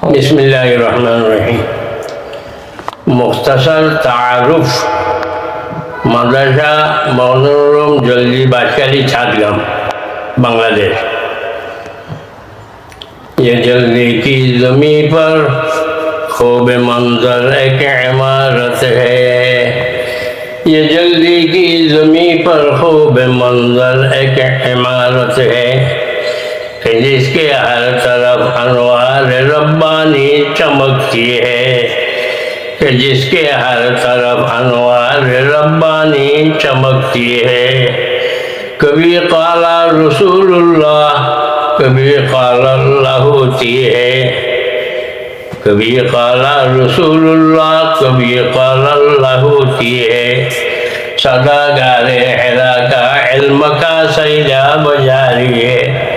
বিসমিল্লাহ রহমান রহিম মুখতাসর তারুফ মাদ্রাসা মনোরম জলদি বাসকালী ছাদগাম बांग्लादेश ये जल्दी की जमी पर खूब मंजर एक इमारत है ये जल्दी की जमी पर खूब मंजर एक इमारत है कि जिसके हर तरफ अनवार रब्बानी चमकती है कि जिसके हर तरफ़ अनवार रब्बानी चमकती है। कभी काला रसूलुल्लाह, कभी काला होती है। कभी काला रसूलुल्लाह, कभी काला होती है। सदा गारे हेरा का इल्म का सैलाब जारी है।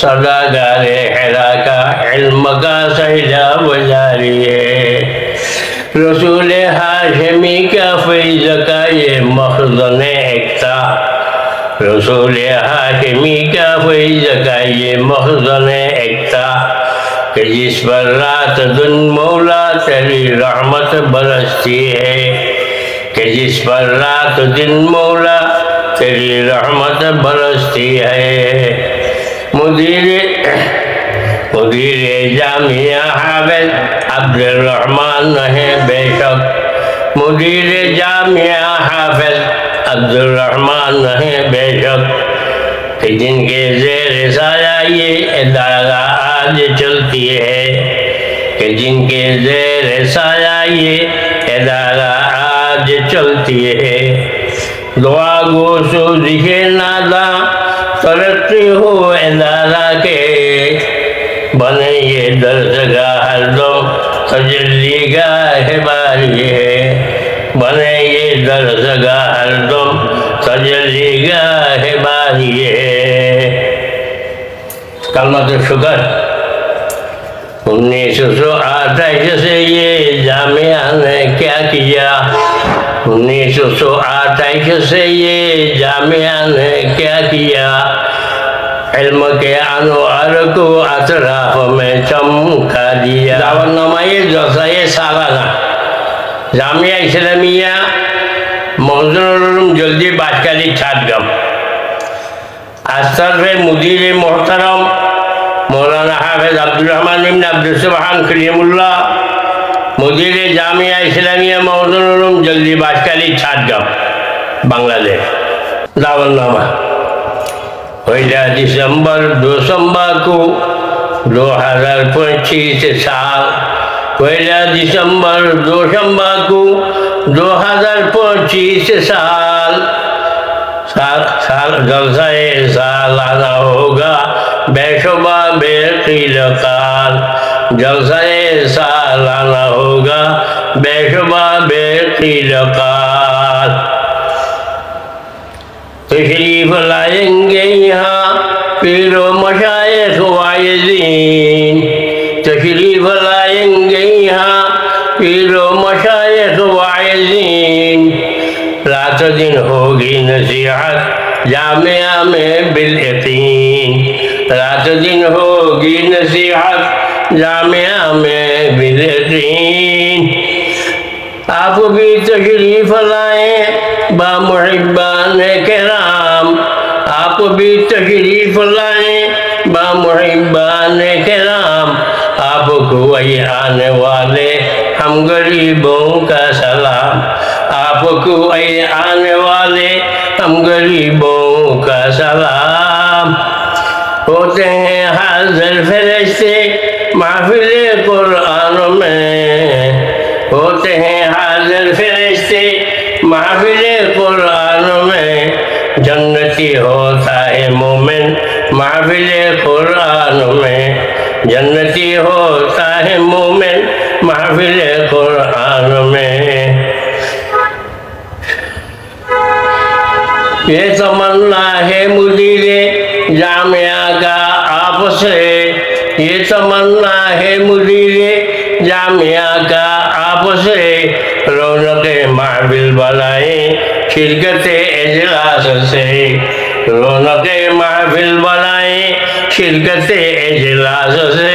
सदा गारे हेरा का इल्म का सैलाब जारी है रसूल हाशमी का फैज का ये मखजन एकता रसूल हाशमी का फैज का ये मखजन एकता कि जिस पर रात दिन मौला तेरी रहमत बरसती है कि जिस पर रात दिन मौला तेरी रहमत बरसती है मुदीर मुदीर जामिया हाफिज अब्दुल रहमान है बेशक मुदीर जामिया हाफिज अब्दुल रहमान है बेशक जिनके जेर साया ये इदारा आज चलती है कि जिनके जेर साया ये इदारा आज चलती है दुआ गोशो दिखे नादा तरक्की हो बने ये दर्जगा हरदम तजल्ली गाह बारी बने ये दर्जगा हरदम तजल्ली गाह बारी है कलमा तो शुक्र। उन्नीस सौ अट्ठाईस से ये जामिया ने क्या किया? उन्नीस सौ अट्ठाईस से ये जामिया ने क्या किया? इल्म के अनवार को अतराफ में चमका दिया दावतनामा ये जलसा ये सालाना जामिया इस्लामिया मौजूद जल्दी बादशाही छाटगम আস্তার মুদির মোহতারম মৌলানা হাফেজ আব্দুর রহমান ইবন আব্দুল সুবহান করিমুল্লাহ মুদির জামিয়া ইসলামিয়া মৌদুল জলদি বাসকালী ছাটগাম বাংলাদেশ दावतनामा पहला दिसंबर दिसंबर को दो हज़ार पच्चीस साल। पहला दिसंबर दिसंबर को दो हज़ार पच्चीस साल। साल साल जलसाए सालाना होगा। बेशुबा बेकिलकाल जलसाए सालाना होगा। बेशुबा बेकिलकाल मशाइख वायदीन रात दिन होगी नसीहत जामिया में बिल यकीन रात दिन होगी नसीहत जामिया में बिल यकीन आप भी तशरीफ़ लाए बामुहिबान कराम आप भी तशरीफ़ लाए वही आने वाले हम गरीबों का सलाम। आपको वही आने वाले हम गरीबों का सलाम। होते हैं हाजिर फरिश्ते महफिल कुरान में। होते हैं हाजिर फरिश्ते महफिल कुरान में। जन्नती होता है मोमिन महफिल कुरान में। जन्नती होता है मोमिन, महफिल कुरान में। ये तमन्ना है मुदीरे, जामिया का आपसे ये तमन्ना है मुदीरे, जामिया का आपसे रौनक महबिल बनाए शिरकत एजलास से। रौनक महफिल बनाए शिरकत एजलास से।